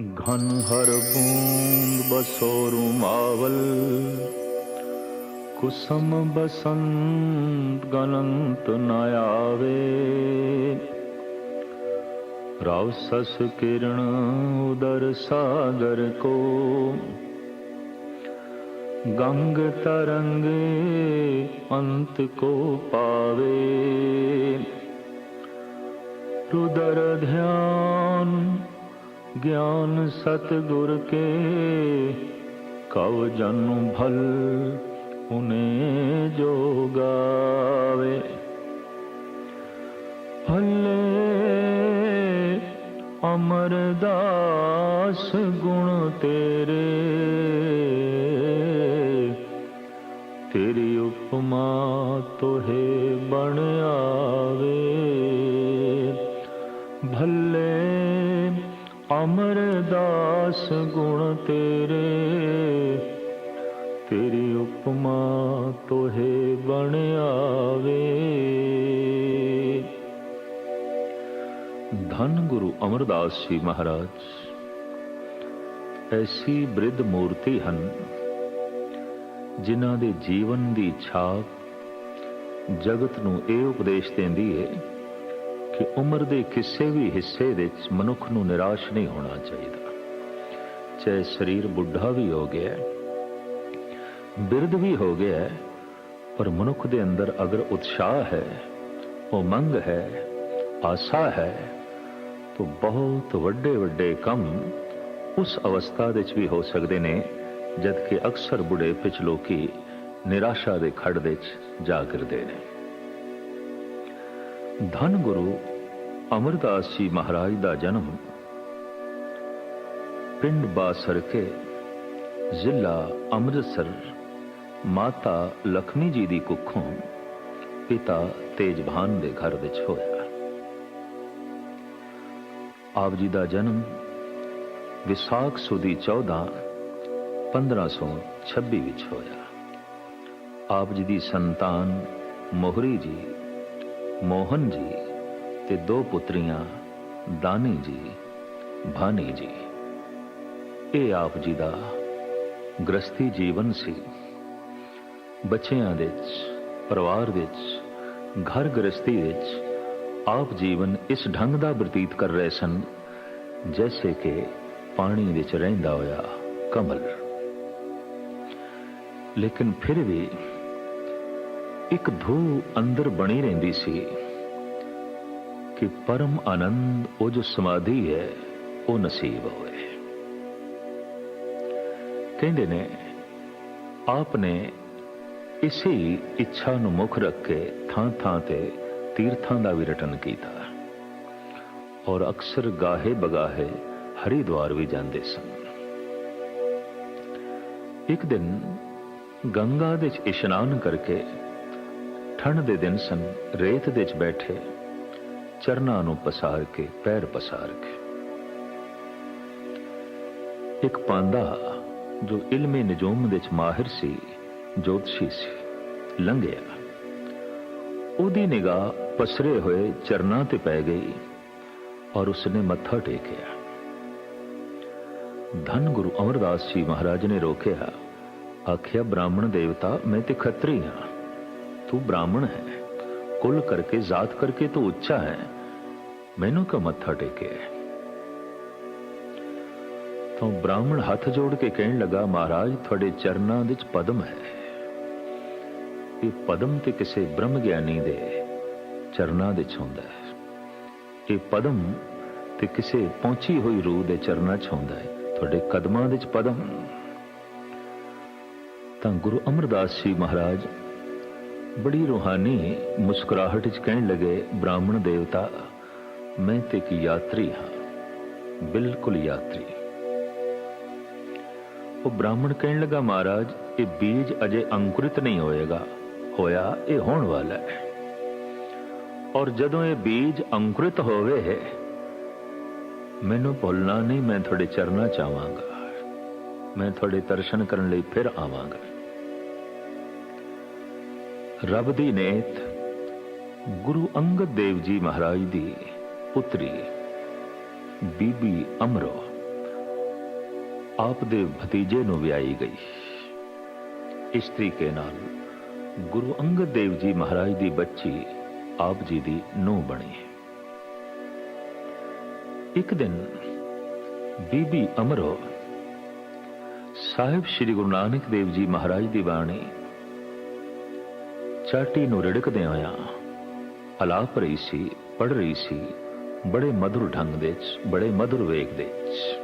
घन हर बूंद बसो रुमावल कुसुम बसंत गनंत न आवे राव सस किरण उदर सागर को गंग तरंगे अंत को पावे रुदर ध्यान ਗਿਆਨ ਸਤ ਗੁਰ ਕੇ, ਕਉ ਜਨੂ ਭਲ ਉਨੇ ਜੋ ਗਾਵੇ। ਅਮਰ ਦਾਸ ਗੁਣ ਤੇਰੇ, ਤੇਰੀ ਉਪਮਾ ਤੋਹੇ ਬਣ ਆਵੇ। ਭੱਲੇ ਅਮਰਦਾਸ ਗੁਣ ਤੇਰੇ, ਤੇਰੀ ਉਪਮਾ ਤੋਹੇ ਬਣ ਆਵੇ। ਧੰਨ ਗੁਰੂ ਅਮਰਦਾਸ ਜੀ ਮਹਾਰਾਜ, ਐਸੀ ਬ੍ਰਿਧ ਮੂਰਤੀ ਹਨ ਜਿਨ੍ਹਾਂ ਦੇ ਜੀਵਨ ਦੀ ਛਾਪ ਜਗਤ ਨੂੰ ਇਹ ਉਪਦੇਸ਼ ਦਿੰਦੀ ਹੈ ਕਿ ਉਮਰ ਦੇ ਕਿਸੇ ਵੀ ਹਿੱਸੇ ਵਿੱਚ ਮਨੁੱਖ ਨੂੰ ਨਿਰਾਸ਼ ਨਹੀਂ ਹੋਣਾ ਚਾਹੀਦਾ। ਚਾਹੇ ਸਰੀਰ ਬੁੱਢਾ ਵੀ ਹੋ ਗਿਆ ਬਿਰਧ ਵੀ ਹੋ ਗਿਆ ਪਰ ਮਨੁੱਖ ਦੇ ਅੰਦਰ ਅਗਰ ਉਤਸ਼ਾਹ ਹੈ ਉਮੰਗ ਹੈ, ਆਸਾ ਹੈ, ਤਾਂ ਬਹੁਤ ਵੱਡੇ ਵੱਡੇ ਕੰਮ ਉਸ ਅਵਸਥਾ ਵਿੱਚ ਵੀ ਹੋ ਸਕਦੇ ਨੇ ਜਦ ਕਿ ਅਕਸਰ ਬੁੜੇ ਪਿਛ ਲੋਕੀ ਨਿਰਾਸ਼ਾ ਦੇ ਖੜ ਵਿੱਚ ਜਾ ਗਿਰਦੇ ਨੇ। ਧੰਨ ਗੁਰੂ ਅਮਰਦਾਸ ਜੀ ਮਹਾਰਾਜ ਦਾ ਜਨਮ ਪਿੰਡ ਬਾਸਰਕੇ ਜ਼ਿਲ੍ਹਾ ਅੰਮ੍ਰਿਤਸਰ ਮਾਤਾ ਲਖਮੀ ਜੀ ਦੀ ਕੁੱਖੋਂ ਪਿਤਾ ਤੇਜਭਾਨ ਦੇ ਘਰ ਵਿੱਚ ਹੋਇਆ। ਆਪ ਜੀ ਦਾ ਜਨਮ ਵਿਸਾਖ ਸੁਦੀ 14 1526 ਵਿੱਚ ਹੋਇਆ। ਆਪ ਜੀ ਦੀ ਸੰਤਾਨ ਮੋਹਰੀ ਜੀ ਮੋਹਨ ਜੀ ਤੇ ਦੋ ਪੁੱਤਰੀਆਂ ਦਾਨੀ ਜੀ, ਭਾਨੀ ਜੀ। ਇਹ ਆਪ ਜੀ ਦਾ ਗ੍ਰਸਤੀ ਜੀਵਨ ਸੀ। ਬੱਚਿਆਂ ਵਿੱਚ, ਪਰਿਵਾਰ ਵਿੱਚ, ਘਰ ਗ੍ਰਸਥੀ ਵਿੱਚ ਆਪ ਜੀਵਨ ਇਸ ਢੰਗ ਦਾ ਬਤੀਤ ਕਰ ਰਹੇ ਸਨ, ਜੈਸੇ ਕਿ ਪਾਣੀ ਵਿੱਚ ਰਹਿੰਦਾ ਹੋਇਆ ਕਮਲ। ਲੇਕਿਨ ਫਿਰ ਵੀ ਇੱਕ ਧੂ ਅੰਦਰ ਬਣੀ ਰਹਿੰਦੀ ਸੀ ਕਿ ਪਰਮ ਆਨੰਦ ਉਹ ਜੋ ਸਮਾਧੀ ਹੈ, ਉਹ ਨਸੀਬ ਹੋਏ ਕਹਿੰਦੇ ਨੇ ਆਪ ਨੇ ਇਸੇ ਇੱਛਾ ਨੂੰ ਮੁੱਖ ਰੱਖ ਕੇ ਥਾਂ ਥਾਂ ਤੇ ਤੀਰਥਾਂ ਦਾ ਵੀ ਰਟਨ ਕੀਤਾ ਔਰ ਅਕਸਰ ਗਾਹੇ ਬਗਾਹੇ ਹਰਿਦੁਆਰ ਵੀ ਜਾਂਦੇ ਸਨ। ਇੱਕ ਦਿਨ ਗੰਗਾ ਦੇ ਇਸ਼ਨਾਨ ਕਰਕੇ ਠੰਡ ਦੇ ਦਿਨ ਸਨ, ਰੇਤ ਦੇ ਵਿੱਚ ਬੈਠੇ, ਚਰਨਾਂ ਨੂੰ ਪਸਾਰ ਕੇ, ਪੈਰ ਪਸਾਰ ਕੇ। ਇੱਕ ਪਾਂਦਾ ਜੋ ਇਲਮੇ ਨਜੂਮ ਵਿੱਚ ਮਾਹਿਰ ਸੀ, ਜੋਤਸ਼ੀ ਸੀ, ਲੰਘਿਆ। ਉਹਦੀ ਨਿਗਾਹ ਪਸਰੇ ਹੋਏ ਚਰਨਾਂ ਤੇ ਪੈ ਗਈ ਔਰ ਉਸਨੇ ਮੱਥਾ ਟੇਕਿਆ। ਧੰਨ ਗੁਰੂ ਅਮਰਦਾਸ ਜੀ ਮਹਾਰਾਜ ਨੇ ਰੋਕਿਆ, ਆਖਿਆ, ਬ੍ਰਾਹਮਣ ਦੇਵਤਾ, ਮੈਂ ਤੇ ਖੱਤਰੀ ਹਾਂ। ਤੂੰ ਬ੍ਰਾਹਮਣ ਹੈ। ਕੁੱਲ ਕਰਕੇ, ਜ਼ਾਤ ਕਰਕੇ ਤੂੰ ਉੱਚਾ ਹੈ। ਮੈਨੂੰ ਕਿਉਂ ਮੱਥਾ ਟੇਕੇ ਤਾਂ ਬ੍ਰਾਹਮਣ ਹੱਥ ਜੋੜ ਕੇ ਕਹਿਣ ਲੱਗਾ, ਮਹਾਰਾਜ, ਤੁਹਾਡੇ ਚਰਨਾਂ ਵਿੱਚ ਪਦਮ ਹੈ। ਇਹ ਪਦਮ ਤੇ ਕਿਸੇ ਬ੍ਰਹਮ ਗਿਆਨੀ ਦੇ ਚਰਨਾਂ ਵਿੱਚ ਹੁੰਦਾ ਹੈ। ਇਹ ਪਦਮ ਤੇ ਕਿਸੇ ਪਹੁੰਚੀ ਹੋਈ ਰੂਹ ਦੇ ਚਰਨਾਂ 'ਚ ਹੁੰਦਾ ਹੈ। ਤੁਹਾਡੇ ਕਦਮਾਂ ਵਿੱਚ ਪਦਮ। ਤਾਂ ਗੁਰੂ ਅਮਰਦਾਸ ਜੀ ਮਹਾਰਾਜ ਬੜੀ ਰੂਹਾਨੀ ਮੁਸਕਰਾਹਟ 'ਚ ਕਹਿਣ ਲੱਗੇ, ਬ੍ਰਾਹਮਣ ਦੇਵਤਾ, ਮੈਂ ਤੇ ਇੱਕ ਯਾਤਰੀ ਹਾਂ। ਬਿਲਕੁਲ ਯਾਤਰੀ। ਉਹ ਬ੍ਰਾਹਮਣ ਕਹਿਣ ਲੱਗਾ, ਮਹਾਰਾਜ, ਇਹ ਬੀਜ ਅਜੇ ਅੰਕੁਰਿਤ ਨਹੀਂ ਹੋਏਗਾ। ਹੋਇਆ ਇਹ ਹੋਣ ਵਾਲਾ ਹੈ। ਔਰ ਜਦੋਂ ਇਹ ਬੀਜ ਅੰਕੁਰਿਤ ਹੋਵੇ, ਮੈਨੂੰ ਭੁੱਲਣਾ ਨਹੀਂ, ਮੈਂ ਤੁਹਾਡੇ ਚਰਨਾ ਚ ਮੈਂ ਤੁਹਾਡੇ ਦਰਸ਼ਨ ਕਰਨ ਲਈ ਫਿਰ ਆਵਾਂਗਾ। ਰੱਬ ਦੀ ਨੇਤ, ਗੁਰੂ ਅੰਗਦ ਦੇਵ ਜੀ ਮਹਾਰਾਜ ਦੀ ਪੁੱਤਰੀ, ਬੀਬੀ ਅਮਰੋ, ਆਪ ਦੇ ਭਤੀਜੇ ਨੂੰ ਵਿਆਹੀ ਗਈ। ਇਸ ਤਰੀਕੇ ਨਾਲ ਗੁਰੂ ਅੰਗਦ ਦੇਵ ਜੀ ਮਹਾਰਾਜ ਦੀ ਬੱਚੀ ਆਪ ਜੀ ਦੀ ਨੂੰਹ ਬਣੀ ਇੱਕ ਦਿਨ ਬੀਬੀ ਅਮਰੋ, ਸਾਹਿਬ ਸ੍ਰੀ ਗੁਰੂ ਨਾਨਕ ਦੇਵ ਜੀ ਮਹਾਰਾਜ ਦੀ ਬਾਣੀ ਚਾਟੀ ਨੂੰ ਰਿੜਕਦੇ ਆਇਆ ਅਲਾਪ ਰਹੀ ਸੀ, ਪੜ ਰਹੀ ਸੀ, ਬੜੇ ਮధుਰ ਢੰਗ ਦੇ ਚ, ਬੜੇ ਮధుਰ ਵੇਗ ਦੇ ਚ।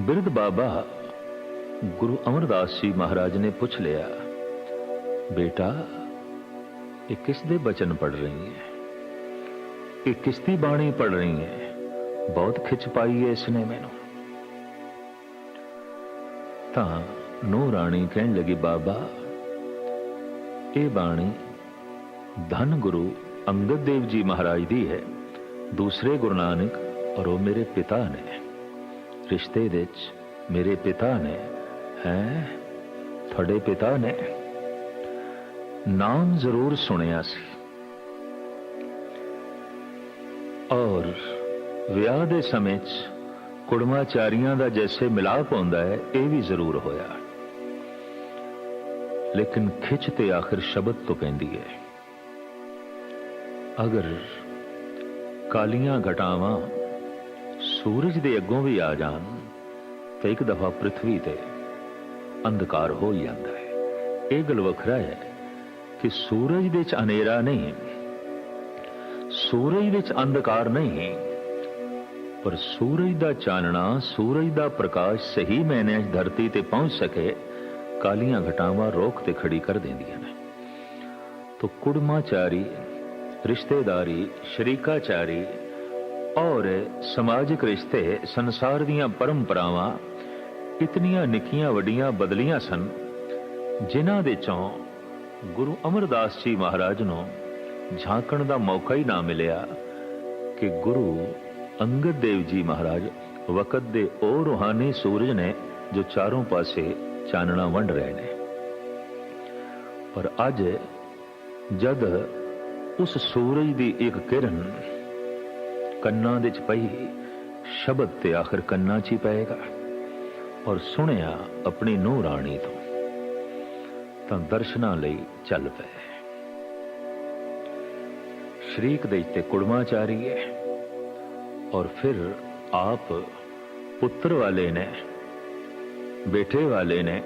ਬਿਰਧ ਬਾਬਾ ਗੁਰੂ ਅਮਰਦਾਸ ਜੀ ਮਹਾਰਾਜ ਨੇ ਪੁੱਛ ਲਿਆ, ਬੇਟਾ, ਇਹ ਕਿਸ ਦੇ ਬਚਨ ਪੜ ਰਹੀ ਹੈ? ਇਹ ਕਿਸ ਦੀ ਬਾਣੀ ਪੜ ਰਹੀ ਹੈ? ਬਹੁਤ ਖਿੱਚ ਪਾਈ ਹੈ ਇਸਨੇ ਮੈਨੂੰ। ਤਾਂ ਨੋ ਰਾਣੀ ਕਹਿਣ ਲੱਗੀ, ਬਾਬਾ ਇਹ ਬਾਣੀ ਧੰਨ ਗੁਰੂ ਅੰਗਦ ਦੇਵ ਜੀ ਮਹਾਰਾਜ ਦੀ ਹੈ। ਦੂਸਰੇ ਗੁਰੂ ਨਾਨਕ ਔਰ ਉਹ ਮੇਰੇ ਪਿਤਾ ਨੇ। ਰਿਸ਼ਤੇ ਵਿੱਚ ਮੇਰੇ ਪਿਤਾ ਨੇ, ਹੈ? ਤੁਹਾਡੇ ਪਿਤਾ ਨੇ। ਨਾਮ ਜ਼ਰੂਰ ਸੁਣਿਆ ਸੀ। ਔਰ ਵਿਆਹ ਦੇ ਸਮੇਂ 'ਚ ਕੁੜਮਾਚਾਰੀਆਂ ਦਾ ਜੈਸੇ ਮਿਲਾਪ ਹੁੰਦਾ ਹੈ, ਇਹ ਵੀ ਜ਼ਰੂਰ ਹੋਇਆ। ਲੇਕਿਨ ਖਿੱਚ ਤੇ ਆਖਿਰ ਸ਼ਬਦ ਤੋਂ ਪੈਂਦੀ ਹੈ, ਅਗਰ ਕਾਲੀਆਂ ਘਟਾਵਾਂ ਸੂਰਜ ਦੇ ਅੱਗੋਂ ਵੀ ਆ ਜਾਣ, ਤਾਂ ਇੱਕ ਦਫਾ ਪ੍ਰithvi ਤੇ ਅੰਧਕਾਰ ਹੋ ਜਾਂਦਾ ਹੈ। ਇਹ ਗੱਲ ਵੱਖਰਾ ਹੈ ਕਿ ਸੂਰਜ ਦੇ ਚ ਹਨੇਰਾ ਨਹੀਂ, ਸੂਰਜ ਵਿੱਚ ਅੰਧਕਾਰ ਨਹੀਂ, ਪਰ ਸੂਰਜ ਦਾ ਚਾਨਣਾ, ਸੂਰਜ ਦਾ ਪ੍ਰਕਾਸ਼ ਸਹੀ ਮੈਨੇ ਧਰਤੀ ਤੇ ਪਹੁੰਚ ਸਕੇ ਕਾਲੀਆਂ ਘਟਾਵਾਂ ਰੋਕ ਤੇ ਖੜੀ ਕਰ ਦਿੰਦੀਆਂ ਨੇ। ਤੋ ਕੁੜਮਾਚਾਰੀ, ਰਿਸ਼ਤੇਦਾਰੀ, ਸ਼ਰੀਕਾਚਾਰੀ ਔਰ ਸਮਾਜਿਕ ਰਿਸ਼ਤੇ, ਸੰਸਾਰ ਦੀਆਂ ਪਰੰਪਰਾਵਾਂ ਇਤਨੀਆਂ ਨਿੱਕੀਆਂ ਵੱਡੀਆਂ ਬਦਲੀਆਂ ਸਨ, ਜਿਨ੍ਹਾਂ ਦੇ ਚੋਂ ਗੁਰੂ ਅਮਰਦਾਸ ਜੀ ਮਹਾਰਾਜ ਨੂੰ ਝਾਂਕਣ ਦਾ ਮੌਕਾ ਹੀ ਨਾ ਮਿਲਿਆ ਕਿ ਗੁਰੂ ਅੰਗਦ ਦੇਵ ਜੀ ਮਹਾਰਾਜ ਵਕਤ ਦੇ ਉਹ ਰੋਹਾਨੀ ਸੂਰਜ ਨੇ ਜੋ ਚਾਰੋਂ ਪਾਸੇ ਚਾਨਣਾ ਵੰਡ ਰਹੇ ਨੇ। ਪਰ ਅੱਜ ਜਦ ਉਸ ਸੂਰਜ ਦੀ ਇੱਕ ਕਿਰਨ ਕੰਨਾਂ ਦੇ ਚ ਪਈ, ਸ਼ਬਦ ਤੇ ਆਖਰ ਕੰਨਾਂ 'ਚ ਹੀ ਪਏਗਾ ਔਰ ਸੁਣਿਆ ਆਪਣੀ ਨੂੰਹ ਰਾਣੀ ਤੋਂ, ਤਾਂ ਦਰਸ਼ਨਾਂ ਲਈ ਚੱਲ ਪਏ। ਸ਼ਰੀਕ ਦੇ ਤੇ ਕੁੜਮਾਚਾਰੀ ਹੈ ਔਰ ਫਿਰ ਆਪ ਪੁੱਤਰ ਵਾਲੇ ਨੇ ਬੇਟੇ ਵਾਲੇ ਨੇ,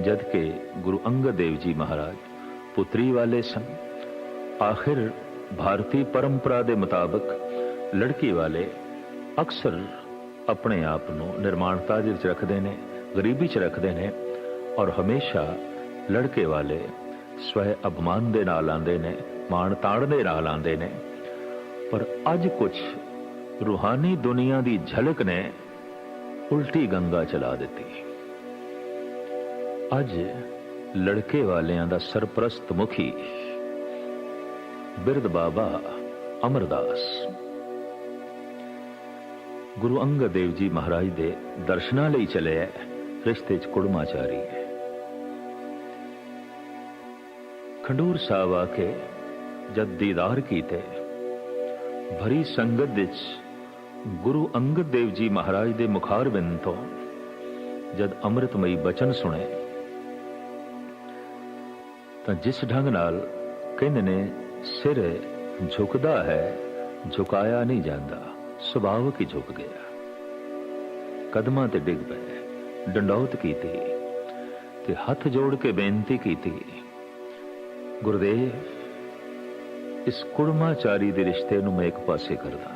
ਜਦ ਕਿ ਗੁਰੂ ਅੰਗਦ ਦੇਵ ਜੀ ਮਹਾਰਾਜ ਪੁੱਤਰੀ ਵਾਲੇ ਸਨ। ਆਖਿਰ ਭਾਰਤੀ ਪਰੰਪਰਾ ਦੇ ਮੁਤਾਬਕ ਲੜਕੀ ਵਾਲੇ ਅਕਸਰ ਆਪਣੇ ਆਪ ਨੂੰ ਨਿਰਮਾਣਤਾ ਦੇ ਵਿੱਚ ਰੱਖਦੇ ਨੇ, ਗਰੀਬੀ 'ਚ ਰੱਖਦੇ ਨੇ ਔਰ ਹਮੇਸ਼ਾ ਲੜਕੇ ਵਾਲੇ ਸਵੈ ਅਭਮਾਨ ਦੇ ਨਾਲ ਆਉਂਦੇ ਨੇ, ਮਾਣ ਤਾਣ ਦੇ ਨਾਲ ਆਉਂਦੇ ਨੇ। ਪਰ ਅੱਜ ਕੁਝ ਰੂਹਾਨੀ ਦੁਨੀਆ ਦੀ ਝਲਕ ਨੇ ਉਲਟੀ ਗੰਗਾ ਚਲਾ ਦਿੱਤੀ। ਅੱਜ ਲੜਕੇ ਵਾਲਿਆਂ ਦਾ ਸਰਪ੍ਰਸਤ ਮੁਖੀ ਬਿਰਧ ਬਾਬਾ ਅਮਰਦਾਸ। ਗੁਰੂ ਅੰਗਦ ਦੇਵ ਜੀ ਮਹਾਰਾਜ ਦੇ ਦਰਸ਼ਨਾਂ ਲਈ ਚਲੇ ਚੱਲਿਆ ਰਿਸ਼ਤੇ 'ਚ ਕੁੜਮਾਚਾਰੀ ਹੈ ਖੰਡੂਰ ਸਾਹਿਬ ਆ ਕੇ ਜਦ ਦੀਦਾਰ ਕੀਤੇ, ਭਰੀ ਸੰਗਤ ਵਿੱਚ ਗੁਰੂ ਅੰਗਦ ਦੇਵ ਜੀ ਮਹਾਰਾਜ ਦੇ ਮੁਖਾਰਬਿੰਦ ਤੋਂ ਜਦ ਅੰਮ੍ਰਿਤਮਈ ਬਚਨ ਸੁਣੇ ਤਾਂ ਜਿਸ ਢੰਗ ਨਾਲ ਕਹਿੰਦੇ ਨੇ, ਸਿਰ ਝੁਕਦਾ ਹੈ, ਝੁਕਾਇਆ ਨਹੀਂ ਜਾਂਦਾ ਸੁਭਾਵਕ ਹੀ ਝੁਕ ਗਿਆ। ਕਦਮਾਂ ਤੇ ਡਿੱਗ ਪਏ, ਡੰਡੌਤ ਕੀਤੀ ਤੇ ਹੱਥ ਜੋੜ ਕੇ ਬੇਨਤੀ ਕੀਤੀ। ਗੁਰਦੇਵ, ਇਸ ਕੁੜਮਾਚਾਰੀ ਦੇ ਰਿਸ਼ਤੇ ਨੂੰ ਮੈਂ ਇੱਕ ਪਾਸੇ ਕਰਦਾ।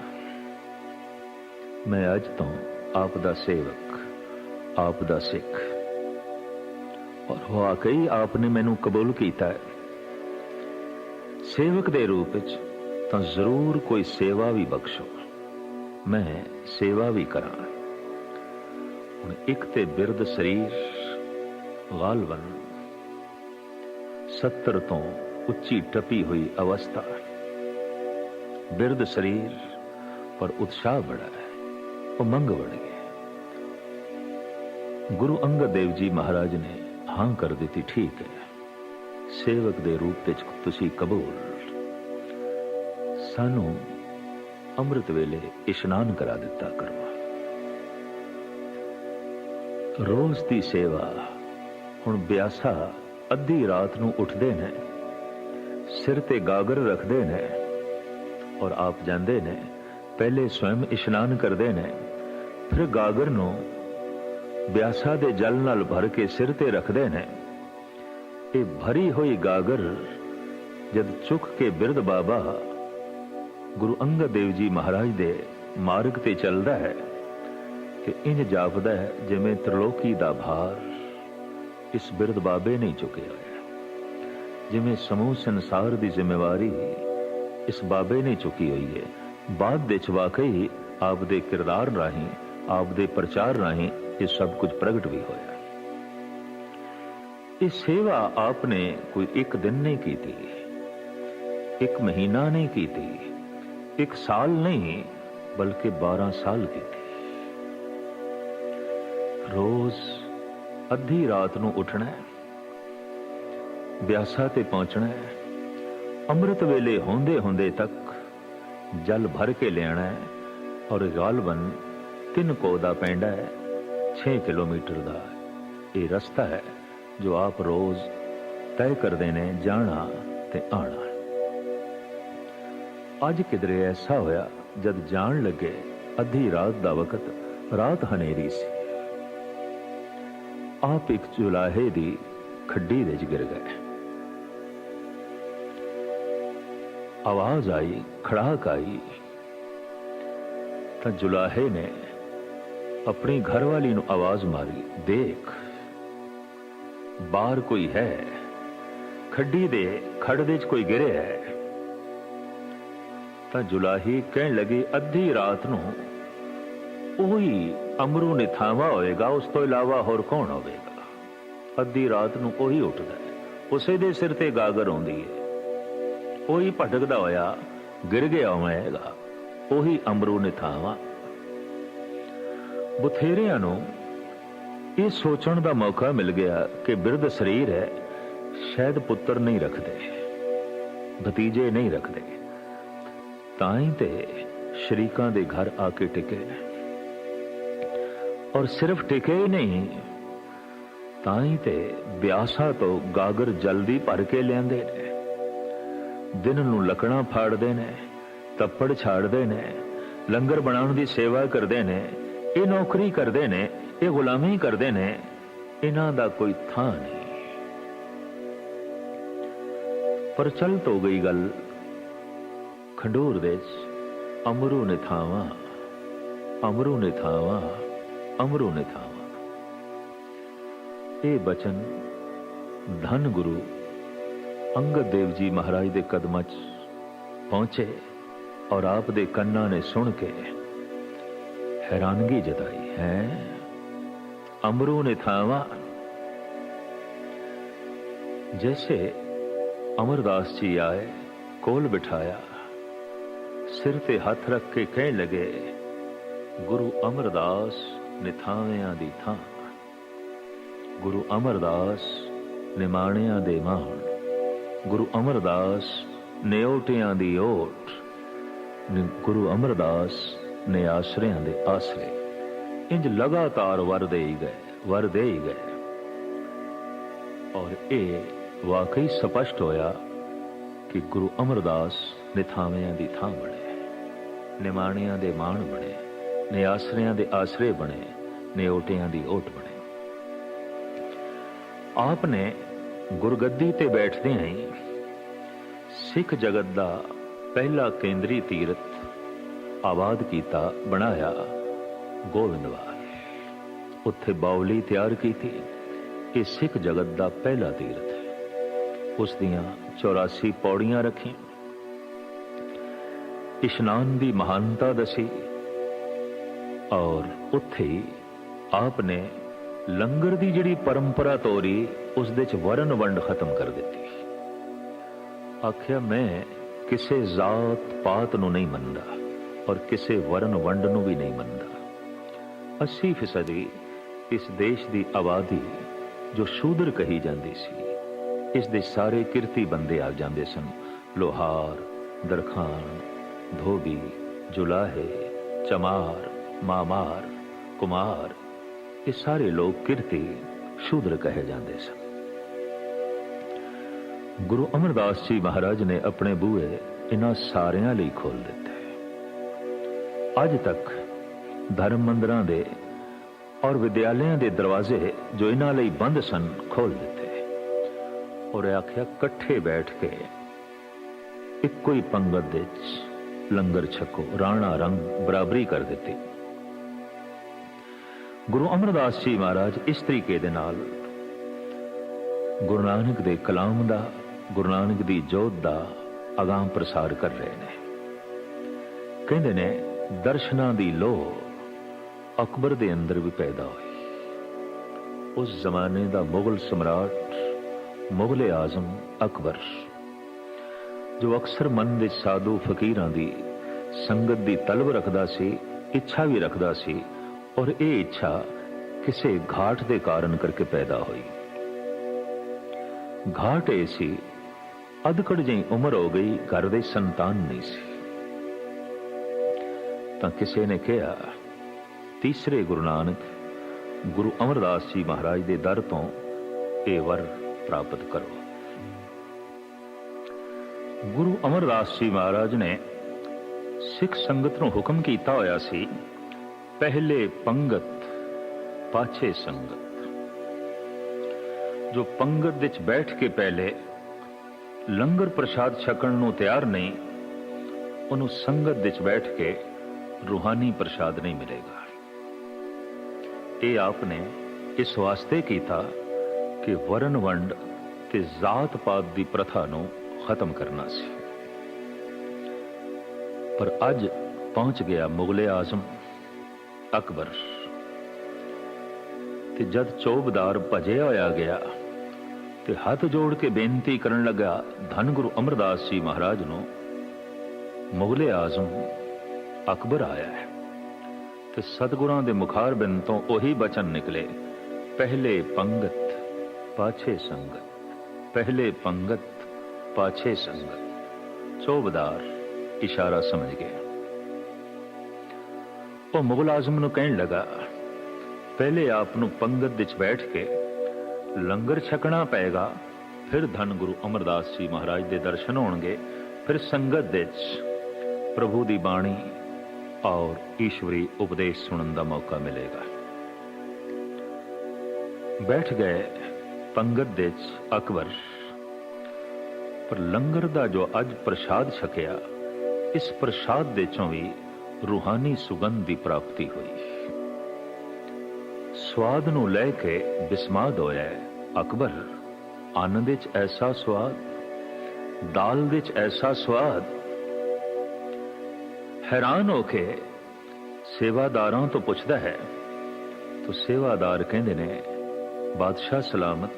ਮੈਂ ਅੱਜ ਤੋਂ ਆਪ ਦਾ ਸੇਵਕ, ਆਪ ਦਾ ਸਿੱਖ। ਔਰ ਵਾਕਈ ਆਪ ਨੇ ਮੈਨੂੰ ਕਬੂਲ ਕੀਤਾ ਹੈ। ਸੇਵਕ ਦੇ ਰੂਪ ਵਿੱਚ ਤਾਂ ਜ਼ਰੂਰ ਕੋਈ ਸੇਵਾ ਵੀ ਬਖਸ਼ੋ। ਮੈਂ ਸੇਵਾ ਵੀ ਕਰਾਂ। ਹੁਣ ਇੱਕ ਤੇ ਬਿਰਧ ਸਰੀਰ ਗਾਲਵਨ 70 ਤੋਂ ਉੱਚੀ ਟਪੀ ਹੋਈ ਅਵਸਥਾ। ਬਿਰਧ ਸਰੀਰ ਪਰ ਉਤਸ਼ਾਹ ਬੜਾ ਹੈ, ਉਮੰਗ ਬੜ ਗਿਆ। ਗੁਰੂ ਅੰਗਦ ਦੇਵ ਜੀ ਮਹਾਰਾਜ ਨੇ ਹਾਂ ਕਰ ਦਿੱਤੀ, ਠੀਕ ਹੈ। ਸੇਵਕ ਦੇ ਰੂਪ ਵਿੱਚ ਤੁਸੀਂ ਕਬੂਲ। ਸਾਨੂੰ ਅੰਮ੍ਰਿਤ ਵੇਲੇ ਇਸ਼ਨਾਨ ਕਰਾ ਦਿੱਤਾ ਕਰਵਾ ਰੋਜ਼ ਦੀ ਸੇਵਾ, ਹੁਣ ਬਿਆਸਾ ਅੱਧੀ ਰਾਤ ਨੂੰ ਉੱਠਦੇ ਨੇ, ਸਿਰ ਤੇ ਗਾਗਰ ਰੱਖਦੇ ਨੇ ਔਰ ਆਪ ਜਾਂਦੇ ਨੇ, ਪਹਿਲੇ ਸਵੈਮ ਇਸ਼ਨਾਨ ਕਰਦੇ ਨੇ, ਫਿਰ ਗਾਗਰ ਨੂੰ ਬਿਆਸਾ ਦੇ ਜਲ ਨਾਲ ਭਰ ਕੇ ਸਿਰ ਤੇ ਰੱਖਦੇ ਨੇ। ਇਹ ਭਰੀ ਹੋਈ ਗਾਗਰ ਜਦ ਚੁੱਕ ਕੇ ਬਿਰਧ ਬਾਬਾ ਗੁਰੂ ਅੰਗਦ ਦੇਵ ਜੀ ਮਹਾਰਾਜ ਦੇ ਮਾਰਗ ਤੇ ਚੱਲਦਾ ਹੈ ਕਿ ਇੰਜ ਜਾਪਦਾ ਹੈ ਜਿਵੇਂ ਤ੍ਰਿਲੋਕੀ ਦਾ ਭਾਰ ਇਸ ਬਿਰਧ ਬਾਬੇ ਨੇ ਚੁੱਕਿਆ ਹੈ। ਜਿਵੇਂ ਸਮੂਹ ਸੰਸਾਰ ਦੀ ਜ਼ਿੰਮੇਵਾਰੀ ਇਸ ਬਾਬੇ ਨੇ ਚੁੱਕੀ ਹੋਈ ਹੈ। ਬਾਅਦ ਵਿੱਚ ਵਾਕਈ ਆਪ ਦੇ ਕਿਰਦਾਰ ਰਾਹੀਂ ਆਪ ਦੇ ਪ੍ਰਚਾਰ ਰਾਹੀਂ ਇਹ ਸਭ ਕੁਝ ਪ੍ਰਗਟ ਵੀ ਹੋਇਆ। ਇਹ ਸੇਵਾ ਆਪਨੇ ਕੋਈ ਇੱਕ ਦਿਨ ਨਹੀਂ ਕੀਤੀ। ਇੱਕ ਮਹੀਨਾ ਨਹੀਂ ਕੀਤੀ। ਇੱਕ ਸਾਲ ਨਹੀਂ, ਬਲਕਿ 12 ਸਾਲ ਕੀਤੀ। ਰੋਜ਼ ਅੱਧੀ ਰਾਤ ਨੂੰ ਉੱਠਣਾ ਹੈ ਤੇ ਪਹੁੰਚਣਾ ਅੰਮ੍ਰਿਤ ਵੇਲੇ ਹੁੰਦੇ ਹੁੰਦੇ ਤੱਕ ਜਲ ਭਰ ਕੇ ਲਿਆਣਾ ਔਰ ਗਾਲਬਨ ਤਿੰਨ ਕੋ ਦਾ ਪੈਂਡਾ ਹੈ। 6 ਕਿਲੋਮੀਟਰ ਦਾ ਇਹ ਰਸਤਾ ਹੈ ਜੋ ਆਪ ਰੋਜ਼ ਤੈਅ ਕਰਦੇ ਨੇ ਜਾਣਾ ਤੇ ਆਣਾ ਅੱਜ ਕਿਧਰੇ ਐਸਾ ਹੋਇਆ ਜਦ ਜਾਣ ਲੱਗੇ ਅੱਧੀ ਰਾਤ ਦਾ ਵਕਤ ਰਾਤ ਹਨੇਰੀ ਸੀ ਆਪ ਇੱਕ ਚੁਲਾਹੇ ਦੀ ਖੱਡੀ ਵਿੱਚ ਗਿਰ ਗਏ ਆਵਾਜ਼ ਆਈ ਖੜਾਕ ਆਈ ਤਾਂ ਜੁਲਾਹੇ ਨੇ ਆਪਣੀ ਘਰਵਾਲੀ ਨੂੰ ਆਵਾਜ਼ ਮਾਰੀ ਦੇਖ ਬਾਹਰ ਕੋਈ ਹੈ ਖੱਡੀ ਦੇ ਖੜ ਦੇ ਚ ਕੋਈ ਗਿਰਿਆ ਹੈ ਤਾਂ ਜੁਲਾਹੀ ਕਹਿਣ ਲੱਗੀ ਅੱਧੀ ਰਾਤ ਨੂੰ ਉਹੀ ਅਮਰੂ ਨਿਥਾਵਾ ਹੋਏਗਾ ਉਸ ਤੋਂ ਇਲਾਵਾ ਹੋਰ ਕੌਣ ਹੋਵੇਗਾ ਅੱਧੀ ਰਾਤ ਨੂੰ ਉਹੀ ਉੱਠਦਾ ਹੈ ਉਸੇ ਦੇ ਸਿਰ ਤੇ ਗਾਗਰ ਆਉਂਦੀ ਹੈ ਉਹੀ ਭਟਕਦਾ ਹੋਇਆ ਗਿਰ ਗਿਆ ਹੋਵੇਗਾ ਉਹੀ ਅਮਰੂ ਨਿਥਾਵਾ ਬਥੇਰਿਆਂ ਨੂੰ ਇਹ ਸੋਚਣ ਦਾ ਮੌਕਾ ਮਿਲ ਗਿਆ ਕਿ ਬਿਰਧ ਸਰੀਰ ਹੈ, ਸ਼ਾਇਦ ਪੁੱਤਰ ਨਹੀਂ ਰੱਖਦੇ, ਭਤੀਜੇ ਨਹੀਂ ਰੱਖਦੇ। ਤਾਂ ਹੀ ਤੇ ਸ਼ਰੀਕਾਂ ਦੇ ਘਰ ਆ ਕੇ ਟਿਕੇ। ਔਰ ਸਿਰਫ ਟਿਕੇ ਹੀ ਨਹੀਂ ਤਾਂ ਹੀ ਤੇ ਬਿਆਸਾ ਤੋਂ ਗਾਗਰ ਜਲਦੀ ਭਰ ਕੇ ਲਿਆਂਦੇ ਨੇ। ਦਿਨ ਨੂੰ ਲੱਕੜਾਂ ਫਾੜਦੇ ਨੇ, ਤੱਪੜ ਛਾੜਦੇ ਨੇ, ਲੰਗਰ ਬਣਾਉਣ ਦੀ ਸੇਵਾ ਕਰਦੇ ਨੇ। ਇਹ ਨੌਕਰੀ ਕਰਦੇ ਨੇ, ਇਹ ਗੁਲਾਮੀ ਕਰਦੇ ਨੇ, ਇਹਨਾਂ ਦਾ ਕੋਈ ਥਾਂ ਨਹੀਂ। ਪਰ ਹੋ ਗਈ ਗੱਲ ਖੰਡੂਰ ਵਿੱਚ, ਅਮਰੂ ਨੇ ਥਾਵਾ, ਅਮਰੂ ਨੇ ਥਾਵਾ, ਅਮਰੂ ਨੇ ਥਾਵਾ। ਇਹ ਬਚਨ ਧੰਨ ਗੁਰੂ ਅੰਗਦ ਦੇਵ ਜੀ ਮਹਾਰਾਜ ਦੇ ਕਦਮਾਂ 'ਚ ਪਹੁੰਚੇ ਔਰ ਆਪ ਦੇ ਕੰਨਾਂ ਨੇ ਸੁਣ ਕੇ ਹੈਰਾਨਗੀ ਜਤਾਈ ਹੈ। ਅਮਰੂ ਨੇ ਥਾਵਾ ਜੈਸੇ ਅਮਰਦਾਸ ਜੀ ਆਏ, ਕੋਲ ਬਿਠਾਇਆ। ਸਿਰ ਤੇ ਹੱਥ ਰੱਖ ਕੇ ਕਹਿਣ ਲਗੇ, ਗੁਰੂ ਅਮਰਦਾਸ ਨੇ ਥਾਵਿਆਂ ਦੀ ਥਾਂ। ਗੁਰੂ ਅਮਰਦਾਸ ਨੇ ਮਾਣਿਆਂ ਦੇ ਮਾਣ। ਗੁਰੂ ਅਮਰਦਾਸ ਨੇ ਓਟਿਆਂ ਦੀ ਓਟ। ਗੁਰੂ ਅਮਰਦਾਸ ਨੇ ਆਸਰਿਆਂ ਦੇ ਆਸਰੇ। ਇੰਜ ਲਗਾਤਾਰ ਵਰਦੇ ਹੀ ਗਏ, ਵਰਦੇ ਹੀ ਗਏ। ਔਰ ਇਹ ਵਾਕਈ ਸਪਸ਼ਟ ਹੋਇਆ ਕਿ ਗੁਰੂ ਅਮਰਦਾਸ ਨਿਥਾਵਿਆਂ ਦੀ ਥਾਂ ਬਣੇ, ਨਿਮਾਣਿਆਂ ਦੇ ਮਾਣ ਬਣੇ, ਨੇ ਆਸਰਿਆਂ ਦੇ ਆਸਰੇ ਬਣੇ ਨਿਓਟਿਆਂ ਦੀ ਓਟ ਬਣੇ। ਆਪ ਨੇ ਗੁਰਗੱਦੀ ਤੇ ਬੈਠਦੇ ਹੀ ਸਿੱਖ ਜਗਤ ਦਾ ਪਹਿਲਾ ਕੇਂਦਰੀ ਤੀਰਥ ਆਬਾਦ ਕੀਤਾ, ਬਣਾਇਆ ਗੋਬਿੰਦਵਾਲ ਉੱਥੇ ਬਾਉਲੀ ਤਿਆਰ ਕੀਤੀ। ਇਹ ਸਿੱਖ ਜਗਤ ਦਾ ਪਹਿਲਾ ਤੀਰਥ ਹੈ। ਉਸ ਦੀਆਂ 84 ਪੌੜੀਆਂ ਰੱਖੀਆਂ। ਇਸ਼ਨਾਨ ਦੀ ਮਹਾਨਤਾ ਦਸੀ। ਔਰ ਉੱਥੇ ਆਪ ਨੇ ਲੰਗਰ ਦੀ ਜਿਹੜੀ ਪਰੰਪਰਾ ਤੋਰੀ, ਉਸ ਦੇ ਚ ਵਰਨ ਵੰਡ ਖਤਮ ਕਰ ਦਿੱਤੀ। ਆਖਿਆ, ਮੈਂ ਕਿਸੇ ਜ਼ਾਤ ਪਾਤ ਨੂੰ ਨਹੀਂ ਮੰਨਦਾ। ਔਰ ਕਿਸੇ ਵਰਨ ਵੰਡ ਨੂੰ ਵੀ ਨਹੀਂ ਮੰਨਦਾ। 80 ਫੀਸਦੀ ਇਸ ਦੇਸ਼ ਦੀ ਆਬਾਦੀ ਜੋ ਸ਼ੂਦਰ ਕਹੀ ਜਾਂਦੀ ਸੀ। ਇਸ ਦੇ ਸਾਰੇ ਕਿਰਤੀ ਬੰਦੇ ਆ ਜਾਂਦੇ ਸਨ। ਲੋਹਾਰ ਦਰਖਾਨ ਧੋਬੀ, ਜੁਲਾਹੇ, ਚਮਾਰ, ਮਾਮਾਰ, ਕੁਮਾਰ, ਇਹ ਸਾਰੇ ਲੋਕ ਕਿਰਤੀ ਸ਼ੂਦਰ ਕਹੇ ਜਾਂਦੇ ਸਨ। ਗੁਰੂ ਅਮਰਦਾਸ ਜੀ ਮਹਾਰਾਜ ਨੇ ਆਪਣੇ ਬੂਹੇ ਇਹਨਾਂ ਸਾਰਿਆਂ ਲਈ ਖੋਲ ਦਿੱਤੇ। ਅੱਜ ਤੱਕ ਧਰਮ ਮੰਦਰਾਂ ਦੇ ਔਰ ਵਿਦਿਆਲਿਆਂ ਦੇ ਦਰਵਾਜ਼ੇ ਜੋ ਇਹਨਾਂ ਲਈ ਬੰਦ ਸਨ ਖੋਲ ਦਿੱਤੇ। ਔਰ ਆਖਿਆ, ਇਕੱਠੇ ਬੈਠ ਕੇ ਇੱਕੋ ਹੀ ਪੰਗਤ ਵਿੱਚ ਲੰਗਰ ਛਕੋ, ਰਾਣਾ ਰੰਗ ਬਰਾਬਰੀ ਕਰ ਦਿੱਤੀ। ਗੁਰੂ ਅਮਰਦਾਸ ਜੀ ਮਹਾਰਾਜ ਇਸ ਤਰੀਕੇ ਦੇ ਨਾਲ ਗੁਰੂ ਨਾਨਕ ਦੇ ਕਲਾਮ ਦਾ, ਗੁਰੂ ਨਾਨਕ ਦੀ ਜੋਤ ਦਾ ਅਗਾਮ ਪ੍ਰਸਾਰ ਕਰ ਰਹੇ ਨੇ। ਕਹਿੰਦੇ ਨੇ ਦਰਸ਼ਨਾਂ ਦੀ ਲੋਹ ਅਕਬਰ ਦੇ ਅੰਦਰ ਵੀ ਪੈਦਾ ਹੋਈ। ਉਸ ਜ਼ਮਾਨੇ ਦਾ ਮੁਗਲ ਸਮਰਾਟ, ਮੁਗਲ ਆਜ਼ਮ ਅਕਬਰ, ਜੋ ਅਕਸਰ ਮਨ ਦੇ ਸਾਧੂ ਫਕੀਰਾਂ ਦੀ ਸੰਗਤ ਦੀ ਤਲਬ ਰੱਖਦਾ ਸੀ, ਇੱਛਾ ਵੀ ਰੱਖਦਾ ਸੀ ਔਰ ਇਹ ਇੱਛਾ ਕਿਸੇ ਘਾਟ ਦੇ ਕਾਰਨ ਕਰਕੇ ਪੈਦਾ ਹੋਈ। ਘਾਟ ਇਹ ਸੀ, ਅਧਕੜ ਜਿਹੀ ਉਮਰ ਹੋ ਗਈ, ਘਰ ਦੇ ਸੰਤਾਨ ਨਹੀਂ ਸੀ। ਤਾਂ ਕਿਸੇ ਨੇ ਕਿਹਾ, ਤੀਸਰੇ ਗੁਰੂ ਨਾਨਕ, ਗੁਰੂ ਅਮਰਦਾਸ ਜੀ ਮਹਾਰਾਜ ਦੇ ਦਰ ਤੋਂ ਇਹ ਵਰ ਪ੍ਰਾਪਤ ਕਰੋ। ਗੁਰੂ ਅਮਰਦਾਸ ਜੀ ਮਹਾਰਾਜ ਨੇ ਸਿੱਖ ਸੰਗਤ ਨੂੰ ਹੁਕਮ ਕੀਤਾ ਹੋਇਆ ਸੀ, ਪਹਿਲੇ ਪੰਗਤ, ਪਾਛੇ ਸੰਗਤ। ਜੋ ਪੰਗਤ ਵਿੱਚ ਬੈਠ ਕੇ ਪਹਿਲੇ ਲੰਗਰ ਪ੍ਰਸ਼ਾਦ ਛਕਣ ਨੂੰ ਤਿਆਰ ਨਹੀਂ, ਉਹਨੂੰ ਸੰਗਤ ਵਿੱਚ ਬੈਠ ਕੇ ਰੂਹਾਨੀ ਪ੍ਰਸ਼ਾਦ ਨਹੀਂ ਮਿਲੇਗਾ। ਇਹ ਆਪਨੇ ਇਸ ਵਾਸਤੇ ਕੀਤਾ ਕਿ ਵਰਨ ਵੰਡ ਤੇ ਜ਼ਾਤ ਪਾਤ ਦੀ ਪ੍ਰਥਾ ਨੂੰ ਖਤਮ ਕਰਨਾ ਸੀ। ਪਰ ਅੱਜ ਪਹੁੰਚ ਗਿਆ ਮੁਗਲੇ ਆਜ਼ਮ, ਅਕਬਰ। ਤੇ ਜਦ ਚੌਬਦਾਰ ਭਜਿਆ ਹੋਇਆ ਗਿਆ ਤੇ ਹੱਥ ਜੋੜ ਕੇ ਬੇਨਤੀ ਕਰਨ ਲੱਗਾ, ਧੰਨ ਗੁਰੂ ਅਮਰਦਾਸ ਜੀ ਮਹਾਰਾਜ ਨੂੰ, ਮੁਗਲੇ ਆਜ਼ਮ ਅਕਬਰ ਆਇਆ ਹੈ। ਤੇ ਸਤਗੁਰਾਂ ਦੇ ਮੁਖਾਰ ਬਿੰਦ ਤੋਂ ਉਹੀ ਬਚਨ ਨਿਕਲੇ। ਪਹਿਲੇ ਪੰਗਤ, ਪਾਛੇ ਸੰਗਤ। ਪਹਿਲੇ ਪੰਗਤ, ਪਾਛੇ ਸੰਗਤ। ਚੌਬਦਾਰ ਇਸ਼ਾਰਾ ਸਮਝ ਗਿਆ। ਉਹ ਮੁਗਲ ਆਜ਼ਮ ਨੂੰ ਕਹਿਣ ਲੱਗਾ, ਪਹਿਲੇ ਆਪ ਨੂੰ ਪੰਗਤ ਵਿੱਚ ਬੈਠ ਕੇ ਲੰਗਰ ਛਕਣਾ ਪਏਗਾ, ਫਿਰ ਧੰਨ ਗੁਰੂ ਅਮਰਦਾਸ ਜੀ ਮਹਾਰਾਜ ਦੇ ਦਰਸ਼ਨ ਹੋਣਗੇ, ਫਿਰ ਸੰਗਤ ਵਿੱਚ ਪ੍ਰਭੂ ਦੀ ਬਾਣੀ ਔਰ ਈਸ਼ਵਰੀ ਉਪਦੇਸ਼ ਸੁਣਨ ਦਾ ਮੌਕਾ ਮਿਲੇਗਾ। ਬੈਠ ਗਏ ਪੰਗਤ ਦੇ ਅਕਬਰ, ਪਰ ਲੰਗਰ ਦਾ ਜੋ ਅੱਜ ਪ੍ਰਸ਼ਾਦ ਛਕਿਆ, ਇਸ ਪ੍ਰਸ਼ਾਦ ਦੇ ਚੋਂ ਵੀ ਰੂਹਾਨੀ ਸੁਗੰਧ ਦੀ ਪ੍ਰਾਪਤੀ ਹੋਈ। ਸਵਾਦ ਨੂੰ ਲੈ ਕੇ ਬਿਸਮਾਦ ਹੋਇਆ ਹੈ ਅਕਬਰ, ਆਨੰਦ ਵਿੱਚ ਐਸਾ ਸਵਾਦ, ਦਾਲ ਵਿੱਚ ਐਸਾ ਸਵਾਦ ਹੈਰਾਨ ਹੋ ਕੇ ਸੇਵਾਦਾਰਾਂ ਤੋਂ ਪੁੱਛਦਾ ਹੈ, ਤੋ ਸੇਵਾਦਾਰ ਕਹਿੰਦੇ ਨੇ, ਬਾਦਸ਼ਾਹ ਸਲਾਮਤ,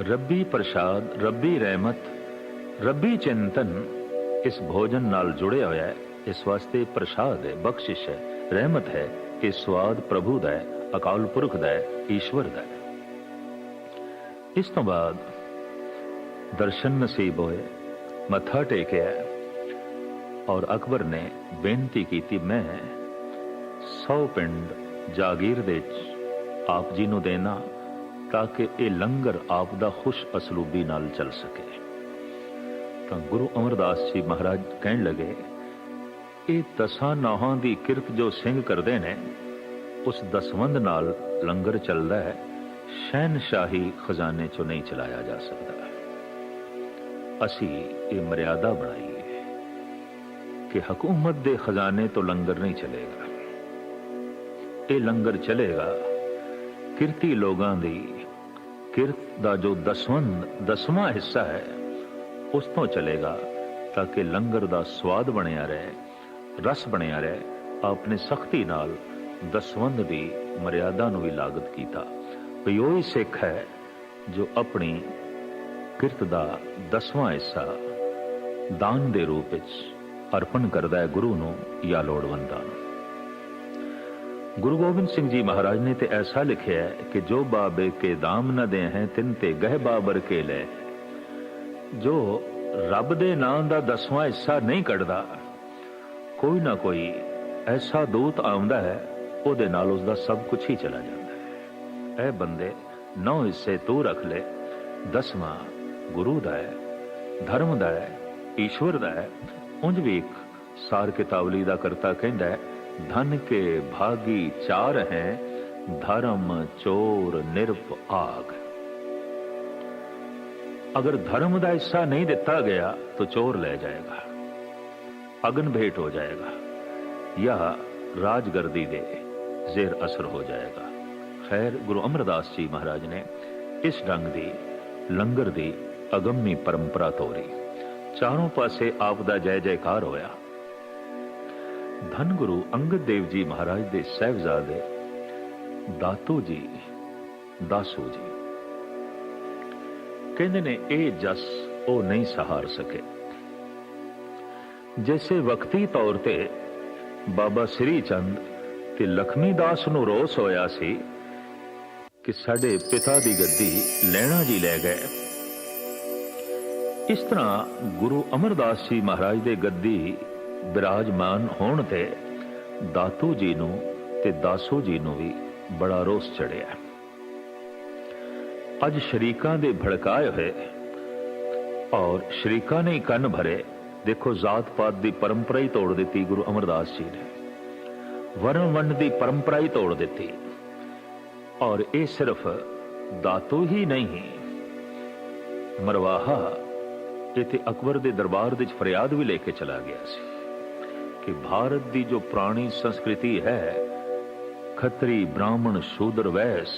ਰੱਬੀ ਪ੍ਰਸ਼ਾਦ, ਰੱਬੀ ਰਹਿਮਤ, ਰੱਬੀ ਚਿੰਤਨ, ਇਸ ਭੋਜਨ ਨਾਲ ਜੁੜਿਆ ਹੋਇਆ ਹੈ, ਇਸ ਵਾਸਤੇ ਪ੍ਰਸ਼ਾਦ ਹੈ, ਬਖਸ਼ਿਸ਼ ਹੈ, ਰਹਿਮਤ ਹੈ, ਇਹ ਸਵਾਦ ਪ੍ਰਭੂ ਦਾ ਹੈ, ਅਕਾਲ ਪੁਰਖ ਦਾ ਹੈ, ਈਸ਼ਵਰ ਦਾ ਹੈ। ਇਸ ਤੋਂ ਬਾਅਦ ਦਰਸ਼ਨ ਨਸੀਬ ਹੋਏ, ਮੱਥਾ ਟੇਕਿਆ ਔਰ ਅਕਬਰ ਨੇ ਬੇਨਤੀ ਕੀਤੀ, ਮੈਂ 100 ਪਿੰਡ ਜਾਗੀਰ ਦੇ ਵਿੱਚ ਆਪ ਜੀ ਨੂੰ ਦੇਣਾ ਤਾਂ ਕਿ ਇਹ ਲੰਗਰ ਆਪ ਦਾ ਖੁਸ਼ ਅਸਲੂਬੀ ਨਾਲ ਚੱਲ ਸਕੇ। ਤਾਂ ਗੁਰੂ ਅਮਰਦਾਸ ਜੀ ਮਹਾਰਾਜ ਕਹਿਣ ਲੱਗੇ, ਇਹ ਦਸਾਂ ਨਾਹਾਂ ਦੀ ਕਿਰਤ ਜੋ ਸਿੰਘ ਕਰਦੇ ਨੇ, ਉਸ ਦਸਵੰਦ ਨਾਲ ਲੰਗਰ ਚੱਲਦਾ ਹੈ ਸ਼ਹਿਨशाही ਖਜ਼ਾਨੇ ਚੋਂ ਨਹੀਂ ਚਲਾਇਆ ਜਾ ਸਕਦਾ। ਅਸੀਂ ਇਹ ਮਰਿਆਦਾ ਬਣਾਈ ਕਿ ਹਕੂਮਤ ਦੇ ਖਜ਼ਾਨੇ ਤੋਂ ਲੰਗਰ ਨਹੀਂ ਚਲੇਗਾ ਇਹ ਲੰਗਰ ਚਲੇਗਾ ਕਿਰਤੀ ਲੋਕਾਂ ਦੀ ਕਿਰਤ ਦਾ ਜੋ ਦਸਵੰਦ ਦਸਵਾਂ ਹਿੱਸਾ ਹੈ ਉਸ ਤੋਂ ਚਲੇਗਾ ਤਾਂ ਕਿ ਲੰਗਰ ਦਾ ਸਵਾਦ ਬਣਿਆ ਰਹੇ ਰਸ ਬਣਿਆ ਰਹੇ ਆਪਨੇ ਸਖਤੀ ਨਾਲ ਦਸਵੰਦ ਦੀ ਮਰਿਆਦਾ ਨੂੰ ਵੀ ਲਾਗਤ ਕੀਤਾ ਵੀ ਉਹ ਹੀ ਸਿੱਖ ਹੈ ਜੋ ਆਪਣੀ ਕਿਰਤ ਦਾ ਦਸਵਾਂ ਹਿੱਸਾ ਦਾਨ ਦੇ ਰੂਪ ਵਿੱਚ ਅਰਪਣ ਕਰਦਾ ਹੈ ਗੁਰੂ ਨੂੰ ਜਾਂ ਲੋੜਵੰਦਾਂ ਨੂੰ ਗੁਰੂ ਗੋਬਿੰਦ ਸਿੰਘ ਜੀ ਮਹਾਰਾਜ ਨੇ ਤੇ ਐਸਾ ਲਿਖਿਆ ਹੈ ਕਿ ਜੋ ਬਾਬੇ ਕੇ ਦਾਮ ਨ ਦੇ ਹੈ ਤਿੰਨ ਤੇ ਗਹਿ ਬਾਬਰ ਕੇ ਲੈ ਜੋ ਰੱਬ ਦੇ ਨਾਮ ਦਾ ਦਸਵਾਂ ਹਿੱਸਾ ਨਹੀਂ ਕੱਢਦਾ ਕੋਈ ਨਾ ਕੋਈ ਐਸਾ ਦੂਤ ਆਉਂਦਾ ਹੈ ਉਹਦੇ ਨਾਲ ਉਸ ਦਾ ਸਭ ਕੁਝ ਹੀ ਚਲਾ ਜਾਂਦਾ ਹੈ ਇਹ ਬੰਦੇ ਨੌ ਹਿੱਸੇ ਤੂੰ ਰੱਖ ਲੈ ਦਸਵਾਂ ਗੁਰੂ ਦਾ ਹੈ ਧਰਮ ਦਾ ਹੈ ਈਸ਼ਵਰ ਦਾ ਹੈ ਉੰਜ ਵੇਖ ਸਾਰ ਕਿਤਾਵਲੀ ਦਾ ਕਰਤਾ ਕਹਿੰਦਾ ਧਨ ਕੇ ਭਾਗੀ ਚਾਰ ਹੈ, ਧਰਮ ਚੋਰ ਨਿਰਪ ਆਗ। ਅਗਰ ਧਰਮ ਦਾ ਹਿੱਸਾ ਨਹੀਂ ਦਿੱਤਾ ਗਿਆ, ਤਾਂ ਚੋਰ ਲੈ ਜਾਏਗਾ। ਅਗਨ ਭੇਟ ਹੋ ਜਾਏਗਾ। ਜਾਂ ਰਾਜਗਰਦੀ ਦੇ ਜ਼ੇਰ ਅਸਰ ਹੋ ਜਾਏਗਾ। ਖੈਰ, ਗੁਰੂ ਅਮਰਦਾਸ ਜੀ ਮਹਾਰਾਜ ਨੇ ਇਸ ਢੰਗ ਦੀ, ਲੰਗਰ ਦੀ ਅਗੰਮੀ ਪਰੰਪਰਾ ਤੋਰੀ। ਚਾਰੋਂ ਪਾਸੇ ਆਪ ਦਾ ਜੈ ਜੈਕਾਰ ਹੋਇਆ। ਧੰਨ ਗੁਰੂ ਅੰਗਦ ਦੇਵ ਜੀ ਮਹਾਰਾਜ ਦੇ ਸਹਿਬਜ਼ਾਦੇ, ਦਾਤੂ ਜੀ, ਦਾਸੂ ਜੀ। ਕਹਿੰਦੇ ਨੇ, ਇਹ ਜਸ ਉਹ ਨਹੀਂ ਸਹਾਰ ਸਕੇ। ਜੈਸੇ ਵਕਤੀ ਤੌਰ ਤੇ ਬਾਬਾ ਸ੍ਰੀ ਚੰਦ ਤੇ ਲਖਮੀ ਦਾਸ ਨੂੰ ਰੋਸ ਹੋਇਆ ਸੀ ਕਿ ਸਾਡੇ ਪਿਤਾ ਦੀ ਗੱਦੀ ਲੈਣਾ ਜੀ ਲੈ ਗਏ। ਇਸ ਤਰ੍ਹਾਂ ਗੁਰੂ ਅਮਰਦਾਸ ਜੀ ਮਹਾਰਾਜ ਦੇ ਗੱਦੀ ਬਿਰਾਜਮਾਨ ਹੋਣ ਤੇ ਦਾਤੂ ਜੀ ਨੂੰ ਤੇ ਦਾਸੂ ਜੀ ਨੂੰ ਵੀ ਬੜਾ ਰੋਸ ਚੜਿਆ। ਅੱਜ ਸ਼ਰੀਕਾਂ ਦੇ ਭੜਕਾਏ ਹੋਏ ਔਰ ਸ਼ਰੀਕਾਂ ਨੇ ਕੰਨ ਭਰੇ, ਦੇਖੋ ਜਾਤ ਪਾਤ ਦੀ ਪਰੰਪਰਾ ਹੀ ਤੋੜ ਦਿੱਤੀ ਗੁਰੂ ਅਮਰਦਾਸ ਜੀ ਨੇ। ਵਰਨ ਵੰਡ ਦੀ ਪਰੰਪਰਾ ਹੀ ਤੋੜ ਦਿੱਤੀ। ਔਰ ਇਹ ਸਿਰਫ ਦਾਤੂ ਹੀ ਨਹੀਂ, ਮਰਵਾਹਾ ਇੱਥੇ ਅਕਬਰ ਦੇ ਦਰਬਾਰ ਵਿੱਚ ਫਰਿਆਦ ਵੀ ਲੈ ਕੇ ਚਲਾ ਗਿਆ ਸੀ ਕਿ ਭਾਰਤ ਦੀ ਜੋ ਪੁਰਾਣੀ ਸੰਸਕ੍ਰਿਤੀ ਹੈ, ਖੱਤਰੀ ਬ੍ਰਾਹਮਣ ਸ਼ੂਦਰ ਵੈਸ,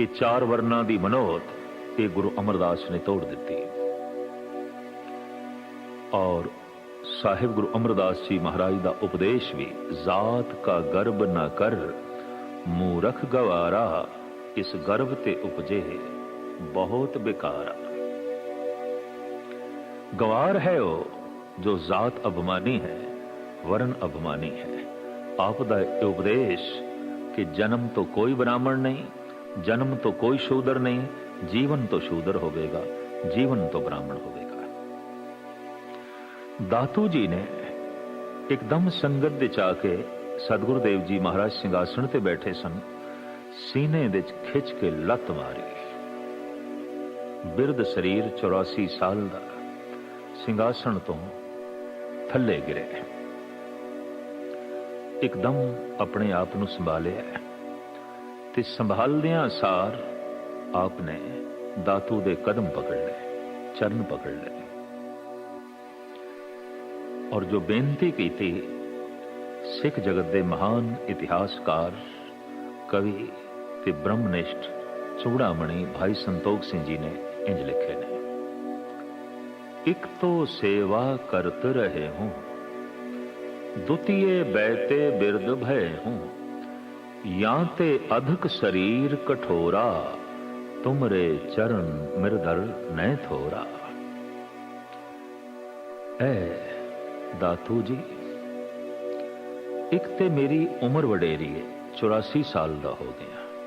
ਇਹ ਚਾਰ ਵਰਨਾਂ ਦੀ ਮਨੋਤ ਇਹ ਗੁਰੂ ਅਮਰਦਾਸ ਨੇ ਤੋੜ ਦਿੱਤੀ। ਔਰ ਸਾਹਿਬ ਗੁਰੂ ਅਮਰਦਾਸ ਜੀ ਮਹਾਰਾਜ ਦਾ ਉਪਦੇਸ਼ ਵੀ, ਜ਼ਾਤ ਕਾ ਗਰਬ ਨਾ ਕਰ, ਮੂਰਖ ਗਵਾਰਾ, ਇਸ ਗਰਭ ਤੇ ਉਪਜੇ, ਬਹੁਤ ਬੇਕਾਰਾ ਗਵਾਰ ਹੈ ਉਹ ਜੋ ਜ਼ਾਤ ਅਭਮਾਨੀ ਹੈ ਵਰਨ ਅਭਮਾਨੀ ਹੈ ਆਪ ਦਾ ਇਹ ਉਪਦੇਸ਼ ਕਿ ਜਨਮ ਤੋਂ ਕੋਈ ਬ੍ਰਾਹਮਣ ਨਹੀਂ ਜਨਮ ਤੋਂ ਕੋਈ ਸ਼ੂਦਰ ਨਹੀਂ ਜੀਵਨ ਤੋਂ ਸ਼ੂਦਰ ਹੋਵੇਗਾ ਜੀਵਨ ਤੋਂ ਬ੍ਰਾਹਮਣ ਹੋਵੇਗਾ ਦਾਤੂ ਜੀ ਨੇ ਇੱਕਦਮ ਸੰਗਤ ਦੇ ਚਾ ਕੇ ਸਤਿਗੁਰੂ ਦੇਵ ਜੀ ਮਹਾਰਾਜ ਸਿੰਘਾਸਣ ਤੇ ਬੈਠੇ ਸਨ ਸੀਨੇ ਵਿੱਚ ਖਿੱਚ ਕੇ ਲੱਤ ਮਾਰੀ ਬਿਰਧ ਸਰੀਰ 84 ਸਾਲ ਦਾ ਸਿੰਘਾਸਣ ਤੋਂ ਥੱਲੇ ਗਿਰੇ। ਇੱਕਦਮ ਆਪਣੇ ਆਪ ਨੂੰ ਸੰਭਾਲਿਆ ਤੇ ਸੰਭਾਲਦਿਆਂ ਸਾਰ ਆਪ ਨੇ ਦਾਤੂ ਦੇ ਕਦਮ ਪਕੜ ਲਏ, ਚਰਨ ਪਕੜ ਲਏ। ਔਰ ਜੋ ਬੇਨਤੀ ਕੀਤੀ, ਸਿੱਖ ਜਗਤ ਦੇ ਮਹਾਨ ਇਤਿਹਾਸਕਾਰ, ਕਵੀ ਤੇ ਬ੍ਰਹਮਨਿਸ਼ਟ ਚੂੜਾਮਣੀ ਭਾਈ ਸੰਤੋਖ ਸਿੰਘ ਜੀ ਨੇ ਇੰਜ ਲਿਖੇ ਨੇ। ਇਕ ਤੋ ਸੇਵਾ ਕਰਤ ਰਹੇ ਹੂੰ। ਦੁਤੀਏ ਬੈਤੇ ਬਿਰਦ ਭੈ ਹੂੰ। ਜਾਂ ਤੇ ਅਧਿਕ ਸਰੀਰ ਕਠੋਰਾ, ਤੁਮਰੇ ਚਰਨ ਮਿਰਦਰ ਨੈ ਥੋਰਾ। ਐ ਦਾਤੂ ਜੀ, ਇੱਕ ਤੇ ਮੇਰੀ ਉਮਰ ਵਡੇਰੀ ਹੈ 84 ਸਾਲ ਦਾ ਹੋ ਗਿਆ।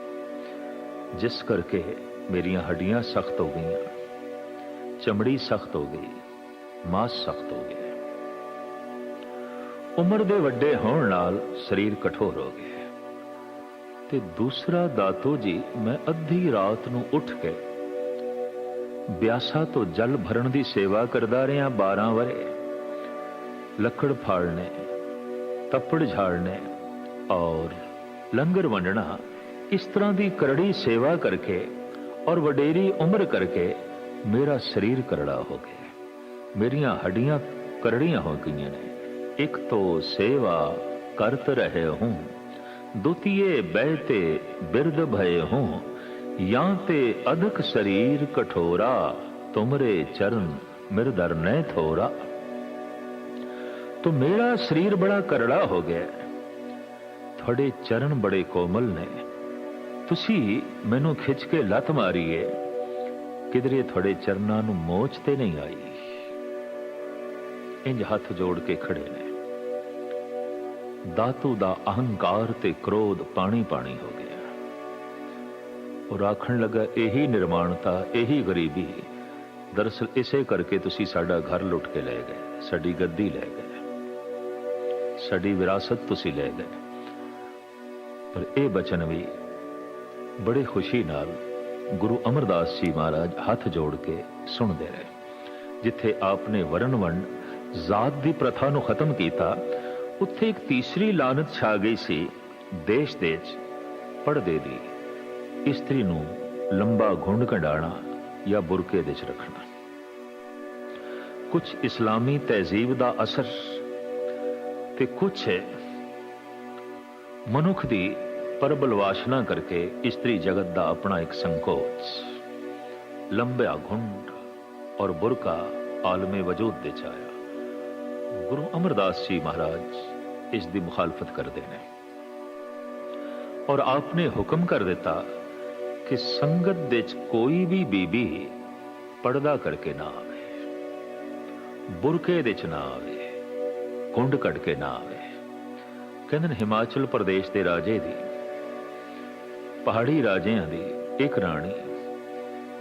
ਜਿਸ ਕਰਕੇ ਮੇਰੀਆਂ ਹੱਡੀਆਂ ਸਖਤ ਹੋ ਗਈਆਂ। ਚਮੜੀ ਸਖਤ ਹੋ ਗਈ, ਮਾਸ ਸਖਤ ਹੋ ਗਿਆ ਉਮਰ ਦੇ ਵੱਡੇ ਹੋਣ ਨਾਲ ਸਰੀਰ ਕਠੋਰ ਹੋ ਗਿਆ। ਤੇ ਦੂਸਰਾ ਦਾਤੋ ਜੀ, ਮੈਂ ਅੱਧੀ ਰਾਤ ਨੂੰ ਉੱਠ ਕੇ ਬਿਆਸਾ ਤੋਂ ਜਲ ਭਰਨ ਦੀ ਸੇਵਾ ਕਰਦਾ ਰਿਹਾ 12 ਵਰੇ। ਲੱਕੜ ਫਾੜਨੇ, ਤੱਪੜ ਝਾੜਨੇ ਔਰ ਲੰਗਰ ਵੰਡਣਾ, ਇਸ ਤਰ੍ਹਾਂ ਦੀ ਕਰੜੀ ਸੇਵਾ ਕਰਕੇ ਔਰ ਵਡੇਰੀ ਉਮਰ ਕਰਕੇ ਮੇਰਾ ਸਰੀਰ ਕਰੜਾ ਹੋ ਗਿਆ। ਮੇਰੀਆਂ ਹੱਡੀਆਂ ਕਰੜੀਆਂ ਹੋ ਗਈਆਂ ਨੇ। ਇੱਕ ਤੋਂ ਸੇਵਾ ਕਰਤ ਰਹੇ ਹੂੰ। ਦੁਤੀਏ ਬਹਿਤੇ ਬਿਰਦ ਭਏ ਹੂੰ। ਜਾਂ ਤੇ ਅਧਿਕ ਸਰੀਰ ਕਠੋਰਾ, ਤੁਮਰੇ ਚਰਨ ਮਿਰਦਰ ਨੈ ਥੋਰਾ। ਤੋ ਮੇਰਾ ਸਰੀਰ ਬੜਾ ਕਰੜਾ ਹੋ ਗਿਆ। ਤੁਹਾਡੇ ਚਰਨ ਬੜੇ ਕੋਮਲ ਨੇ। ਤੁਸੀਂ ਮੈਨੂੰ ਖਿੱਚ ਕੇ ਲੱਤ ਮਾਰੀਏ। ਕਿਧਰੇ ਤੁਹਾਡੇ ਚਰਨਾਂ ਨੂੰ ਮੋਚ ਤੇ ਨਹੀਂ ਆਈ। ਇੰਜ ਹੱਥ ਜੋੜ ਕੇ ਖੜੇ ਨੇ। ਦਾਤੂ ਦਾ ਅਹੰਕਾਰ ਤੇ ਕ੍ਰੋਧ ਪਾਣੀ ਪਾਣੀ ਹੋ ਗਿਆ। ਉਹ ਆਖਣ ਲੱਗਾ, ਇਹੀ ਨਿਰਮਾਣਤਾ, ਇਹੀ ਗਰੀਬੀ। ਦਰਅਸਲ ਇਸੇ ਕਰਕੇ ਤੁਸੀਂ ਸਾਡਾ ਘਰ ਲੁੱਟ ਕੇ ਲੈ ਗਏ, ਸਾਡੀ ਗੱਦੀ ਲੈ ਗਏ। ਸਾਡੀ ਵਿਰਾਸਤ ਤੁਸੀਂ ਲੈ ਗਏ। ਪਰ ਇਹ ਬਚਨ ਵੀ ਬੜੇ ਖੁਸ਼ੀ ਨਾਲ ਗੁਰੂ ਅਮਰਦਾਸ ਜੀ ਮਹਾਰਾਜ ਹੱਥ ਜੋੜ ਕੇ ਸੁਣਦੇ ਰਹੇ, ਜਿੱਥੇ ਆਪਨੇ ਵਰਨ ਵੰਡ ਜ਼ਾਤ ਦੀ ਪ੍ਰਥਾ ਨੂੰ ਖਤਮ ਕੀਤਾ, ਉੱਥੇ ਇੱਕ ਤੀਸਰੀ ਲਾਨਤ ਛਾ ਗਈ ਸੀ, ਦੇਸ਼ ਦੇ ਚ ਪਰਦੇ ਦੀ, ਇਸਤਰੀ ਨੂੰ ਲੰਬਾ ਘੁੰਡ ਕਢਾਣਾ ਜਾਂ ਬੁਰਕੇ ਦੇ ਚ ਰੱਖਣਾ। ਕੁਝ ਇਸਲਾਮੀ ਤਹਿਜ਼ੀਬ ਦਾ ਅਸਰ ਤੇ ਕੁਝ ਮਨੁੱਖ ਦੀ ਪਰਬਲ ਵਾਸ਼ਨਾ ਕਰਕੇ ਇਸਤਰੀ ਜਗਤ ਦਾ ਆਪਣਾ ਇੱਕ ਸੰਕੋਚ। ਲੰਬਿਆ ਘੁੰਡ ਔਰ ਬੁਰਕਾ ਆਲਮੇ ਵਜੂਦ ਦੇ ਚ ਗੁਰੂ ਅਮਰਦਾਸ ਜੀ ਮਹਾਰਾਜ ਇਸ ਦੀ ਮੁਖਾਲਫਤ ਕਰਦੇ ਨੇ। ਔਰ ਆਪਨੇ ਹੁਕਮ ਕਰ ਦਿੱਤਾ ਕਿ ਸੰਗਤ ਦੇ ਚ ਕੋਈ ਵੀ ਬੀਬੀ ਪਰਦਾ ਕਰਕੇ ਨਾ ਆਵੇ। ਬੁਰਕੇ ਦੇ ਚ ਨਾ ਆਵੇ। ਕੁੰਡ ਕੱਢ ਕੇ ਨਾ ਆਵੇ। ਕਹਿੰਦੇ ਨੇ ਹਿਮਾਚਲ ਪ੍ਰਦੇਸ਼ ਦੇ ਰਾਜੇ ਦੀ ਪਹਾੜੀ ਰਾਜਿਆਂ ਦੀ ਇੱਕ ਰਾਣੀ।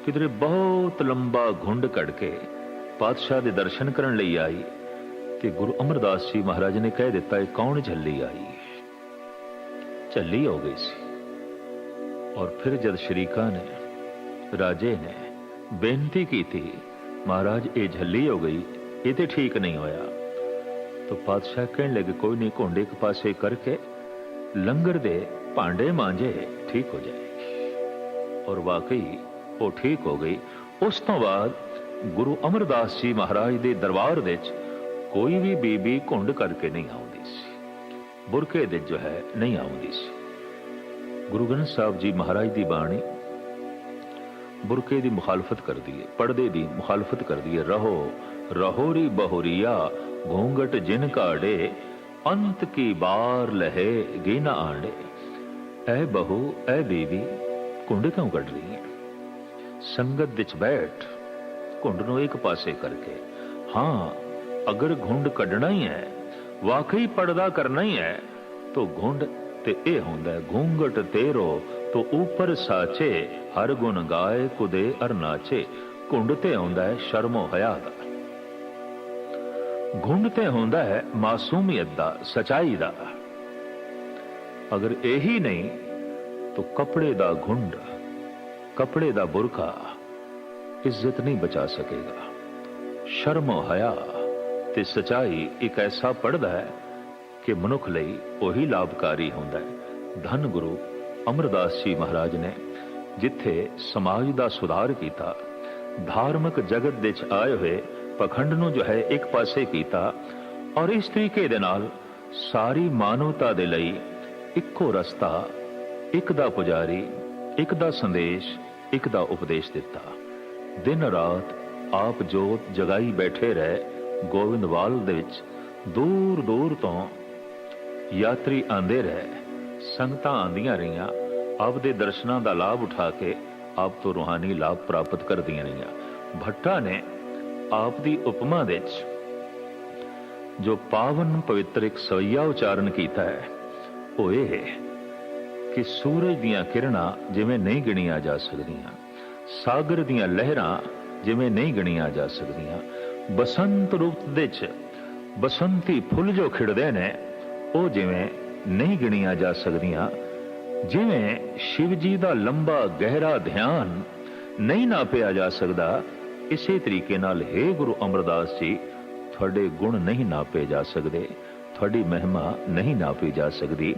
ਕਿਧਰੇ ਬਹੁਤ ਲੰਬਾ ਘੁੰਡ ਕੱਢ ਕੇ ਪਾਤਸ਼ਾਹ ਦੇ ਦਰਸ਼ਨ ਕਰਨ ਲਈ ਆਈ ਤੇ ਗੁਰੂ ਅਮਰਦਾਸ ਜੀ ਮਹਾਰਾਜ ਨੇ ਕਹਿ ਦਿੱਤਾ, ਇਹ ਕੌਣ ਝੱਲੀ ਆਈ? ਝੱਲੀ ਹੋ ਗਈ ਸੀ। ਔਰ ਫਿਰ ਜਦ ਸ਼ਰੀਕਾ ਨੇ, ਰਾਜੇ ਨੇ ਬੇਨਤੀ ਕੀਤੀ, ਮਹਾਰਾਜ, ਇਹ ਝੱਲੀ ਹੋ ਗਈ, ਇਹ ਤੇ ਠੀਕ ਨਹੀਂ ਹੋਇਆ। ਤਾਂ ਪਾਤਸ਼ਾਹ ਕਹਿਣ ਲੱਗੇ, ਕੋਈ ਨਹੀਂ, ਘੁੰਡ ਇੱਕ ਪਾਸੇ ਕਰਕੇ ਲੰਗਰ ਦੇ ਭਾਂਡੇ ਮਾਂਜੇ, ਠੀਕ ਹੋ ਜਾਏਗੀ ਔਰ ਵਾਕਈ ਉਹ ਠੀਕ ਹੋ ਗਈ। ਉਸ ਤੋਂ ਬਾਅਦ ਗੁਰੂ ਅਮਰਦਾਸ ਜੀ ਮਹਾਰਾਜ ਦੇ ਦਰਬਾਰ ਵਿੱਚ ਕੋਈ ਵੀ ਬੀਬੀ ਘੁੰਡ ਕਰਕੇ ਨਹੀਂ ਆਉਂਦੀ ਸੀ। ਬੁਰਕੇ ਦੇ ਜੋ ਹੈ, ਨਹੀਂ ਆਉਂਦੀ ਸੀ। ਗੁਰੂ ਗ੍ਰੰਥ ਸਾਹਿਬ ਜੀ ਮਹਾਰਾਜ ਦੀ ਬਾਣੀ ਬੁਰਕੇ ਦੀ ਮੁਖਾਲਫਤ ਕਰਦੀ ਹੈ, ਪਰਦੇ ਦੀ ਮੁਖਾਲਫਤ ਕਰਦੀ ਹੈ, ਰਹੋ ਰਹੋਰੀ ਬਹੋਰੀਆ ਘੂੰਗਟ ਜਿਨ ਕਾੜੇ, ਅੰਤ ਕੀ ਬਾਰ ਲਹੇ ਗੀਨਾ ਆਂਡੇ। ਐ ਬਹੂ, ਐ ਬੀਬੀ ਕੁੰਡ ਕਿਉਂ ਕੱਢ ਰਹੀ ਹੈ ਸੰਗਤ ਵਿੱਚ ਬੈਠ ਘੁੰਡ ਨੂੰ ਇੱਕ ਪਾਸੇ ਕਰਕੇ, ਹਾਂ, ਅਗਰ ਘੁੰਡ ਕੱਢਣਾ ਹੀ ਹੈ ਵਾਕਈ ਪਰਦਾ ਕਰਨਾ ਹੀ ਹੈ ਤਾਂ ਘੁੰਡ ਤੇ ਇਹ ਹੁੰਦਾ ਘੂੰਗਟ ਤੇਰੋ, ਤੋ ਉਪਰ ਸਾਚੇ, ਹਰ ਗੁਣ ਗਾਏ, ਕੁਦੇ ਅਰਨਾਚੇ ਘੁੰਡ ਤੇ ਆਉਂਦਾ ਹੈ ਸ਼ਰਮੋ ਹਯਾ ਦਾ। ਘੁੰਡ ਤੇ ਹੁੰਦਾ ਹੈ ਮਾਸੂਮੀਅਤ ਦਾ, ਸਚਾਈ ਦਾ। ਅਗਰ ਇਹੀ ਨਹੀਂ, ਤਾਂ ਕਪੜੇ ਦਾ ਘੁੰਡ ਕਪੜੇ ਦਾ ਬੁਰਕਾ ਇੱਜ਼ਤ ਨਹੀਂ ਬਚਾ ਸਕੇਗਾ। ਸ਼ਰਮ ਹਿਆ ਤੇ ਸਚਾਈ ਇੱਕ ਐਸਾ ਪੜਦਾ ਹੈ ਕਿ ਮਨੁੱਖ ਲਈ ਉਹੀ ਲਾਭਕਾਰੀ ਹੁੰਦਾ ਹੈ। ਧੰਨ ਗੁਰੂ ਅਮਰਦਾਸ ਜੀ ਮਹਾਰਾਜ ਨੇ ਜਿੱਥੇ ਸਮਾਜ ਦਾ ਸੁਧਾਰ ਕੀਤਾ, ਧਾਰਮਿਕ ਜਗਤ ਦੇ ਚ ਆਏ ਹੋਏ ਪਖੰਡ ਨੂੰ ਜੋ ਹੈ ਇੱਕ ਪਾਸੇ ਕੀਤਾ ਔਰ ਇਸ ਤਰੀਕੇ ਦੇ ਨਾਲ ਸਾਰੀ ਮਾਨਵਤਾ ਦੇ ਲਈ ਇੱਕੋ ਰਸਤਾ, ਇੱਕ ਦਾ ਪੁਜਾਰੀ, ਇੱਕ ਦਾ ਸੰਦੇਸ਼, ਇੱਕ ਦਾ ਉਪਦੇਸ਼ ਦਿੱਤਾ। ਦਿਨ ਰਾਤ ਆਪ ਜੋਤ ਜਗਾਈ ਬੈਠੇ ਰਹਿ ਗੋਬਿੰਦਵਾਲ ਦੇ ਵਿੱਚ। ਦੂਰ ਦੂਰ ਤੋਂ ਯਾਤਰੀ ਆਂਦੇ ਰਹੇ, ਸੰਗਤਾਂ ਆਂਦੀਆਂ ਰਹੀਆਂ ਆਪ ਦੇ ਦਰਸ਼ਨਾਂ ਦਾ ਲਾਭ ਉਠਾ ਕੇ ਆਪ ਤੋਂ ਰੂਹਾਨੀ ਲਾਭ ਪ੍ਰਾਪਤ ਕਰਦੀਆਂ ਰਹੀਆਂ। ਭੱਟਾ ਨੇ ਆਪ ਦੀ ਉਪਮਾ ਵਿੱਚ ਜੋ ਪਾਵਨ ਪਵਿੱਤਰ ਇੱਕ ਸਵਈਆ ਉਚਾਰਨ ਕੀਤਾ ਹੈ ਉਹ ਇਹ ਹੈ ਕਿ ਸੂਰਜ ਦੀਆਂ ਕਿਰਨਾਂ ਜਿਵੇਂ ਨਹੀਂ ਗਿਣੀਆਂ ਜਾ ਸਕਦੀਆਂ, ਸਾਗਰ ਦੀਆਂ ਲਹਿਰਾਂ ਜਿਵੇਂ ਨਹੀਂ ਗਿਣੀਆਂ ਜਾ ਸਕਦੀਆਂ, ਬਸੰਤ ਰੁੱਤ ਦੇ ਚ ਬਸੰਤੀ ਫੁੱਲ ਜੋ ਖਿੜਦੇ ਨੇ, ਉਹ ਜਿਵੇਂ ਨਹੀਂ ਗਿਣੀਆਂ ਜਾ ਸਕਦੀਆਂ, ਜਿਵੇਂ ਸ਼ਿਵ ਜੀ ਦਾ ਲੰਬਾ ਗਹਿਰਾ ਧਿਆਨ ਨਹੀਂ ਨਾਪਿਆ ਜਾ ਸਕਦਾ, ਇਸੇ ਤਰੀਕੇ ਨਾਲ ਹੈ ਗੁਰੂ ਅਮਰਦਾਸ ਜੀ, ਤੁਹਾਡੇ ਗੁਣ ਨਹੀਂ ਨਾਪੇ ਜਾ ਸਕਦੇ। ਤੁਹਾਡੀ ਮਹਿਮਾ ਨਹੀਂ ਨਾਪੀ ਜਾ ਸਕਦੀ।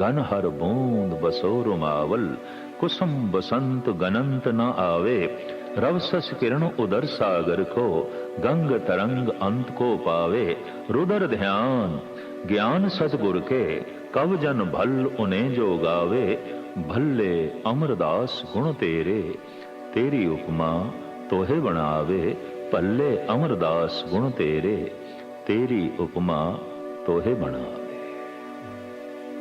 ਗਨ ਹਰ ਬੂੰਦ ਬਸੋ ਰੁਮਾਵਲ ਕੁਸਮ ਬਸੰਤ ਗਨੰਤ ਨ ਆਵੇ। ਰਵ ਸਸ ਕਿਰਨ ਉਦਰ ਸਾਗਰ ਕੋ ਗੰਗ ਤਰੰਗ ਅੰਤ ਕੋ ਪਾਵੇ। ਰੁਦਰ ਧਿਆਨ, ਗਿਆਨ ਸਤਗੁਰ ਕੇ, ਕਵ ਜਨ ਭਲ ਉਨੇ ਜੋ ਗਾਵੇ। ਭੱਲੇ ਅਮਰਦਾਸ ਗੁਣ ਤੇਰੇ, ਤੇਰੀ ਉਪਮਾ ਤੋਹੇ ਬਣਾਵੇ। ਭੱਲੇ ਅਮਰਦਾਸ ਗੁਣ ਤੇਰੇ, ਤੇਰੀ ਉਪਮਾ ਤੋਹੇ ਬਣਾ।